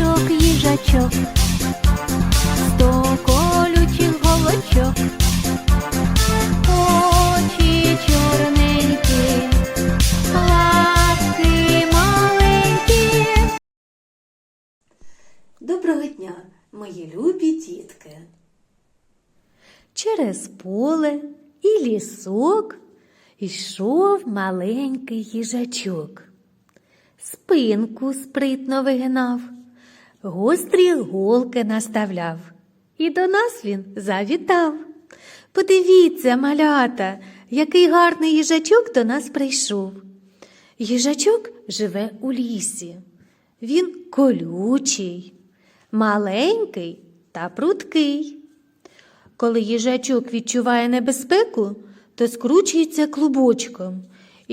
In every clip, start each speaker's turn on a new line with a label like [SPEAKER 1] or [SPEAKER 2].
[SPEAKER 1] Їжачок, їжачок, сто колючих голочок, очі чорненькі, лапки маленькі.
[SPEAKER 2] Доброго дня, мої любі дітки.
[SPEAKER 3] Через поле і лісок йшов маленький їжачок. Спинку спритно вигинав, гострі голки наставляв. І до нас він завітав. Подивіться, малята, який гарний їжачок до нас прийшов. Їжачок живе у лісі. Він колючий, маленький та прудкий. Коли їжачок відчуває небезпеку, то скручується клубочком,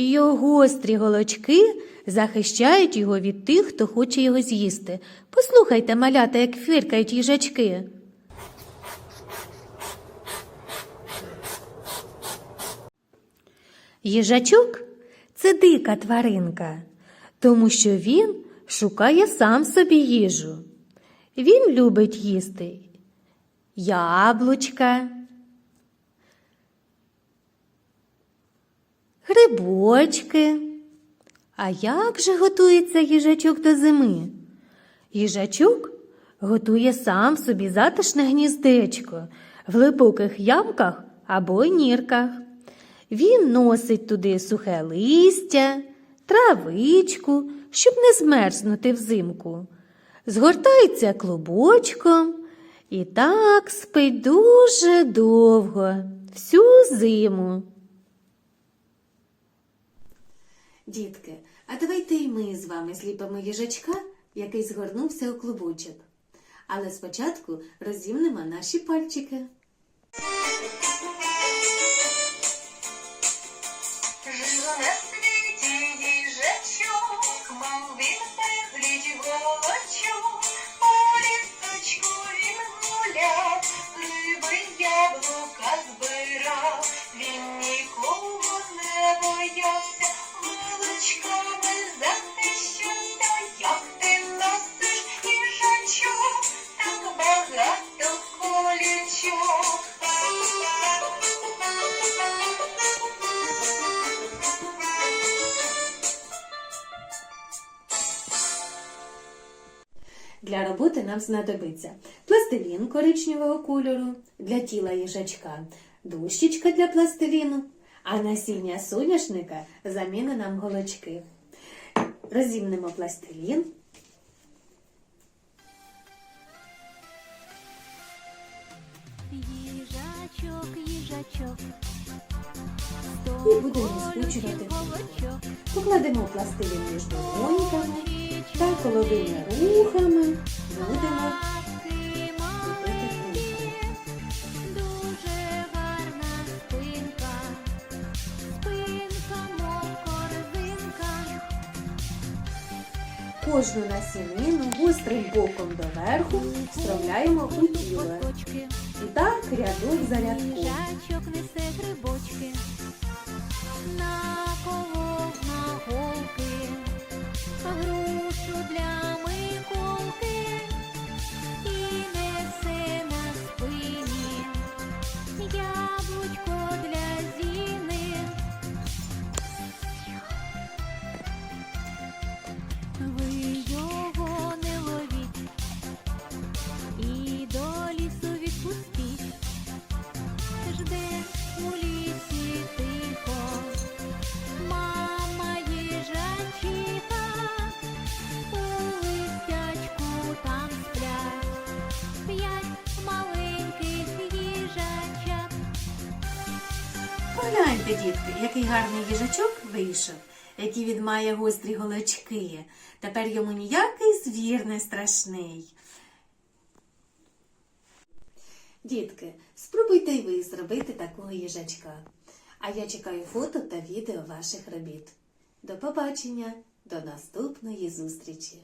[SPEAKER 3] його гострі голочки захищають його від тих, хто хоче його з'їсти. Послухайте, малята, як фиркають їжачки. Їжачок це дика тваринка, тому що він шукає сам собі їжу. Він любить їсти яблучка, грибочки. А як же готується їжачок до зими? Їжачок готує сам собі затишне гніздечко в глибоких ямках або нірках. Він носить туди сухе листя, травичку, щоб не змерзнути взимку. Згортається клубочком і так спить дуже довго, всю зиму.
[SPEAKER 2] Дітки, а давайте й ми з вами зліпимо їжачка, який згорнувся у клубочок. Але спочатку розімнемо наші пальчики.
[SPEAKER 4] Жив на світі їжачок, мав він безліч голочок,
[SPEAKER 2] Для роботи нам знадобиться пластилін коричневого кольору для тіла їжачка, дощечка для пластиліну, а насіння соняшника заміни нам голочки. Розімнемо пластилін.
[SPEAKER 1] Їжачок, їжачок,
[SPEAKER 2] І будемо
[SPEAKER 1] голочок,
[SPEAKER 2] Покладемо пластилін між долоньками та коловими рухами будемо
[SPEAKER 1] корзинка.
[SPEAKER 2] Кожну насінину гострим боком доверху вставляємо у тіло. І так рядок за рядком.
[SPEAKER 1] Колок на голки, грушу для Жде у лісі тихо, мама їжачиха, у листячку там сплять п'ять маленьких їжачат.
[SPEAKER 2] Погляньте, дітки, який гарний їжачок вийшов, який він має гострі голочки. Тепер йому ніякий звір не страшний. Дітки, спробуйте й ви зробити такого їжачка. А я чекаю фото та відео ваших робіт. До побачення, до наступної зустрічі!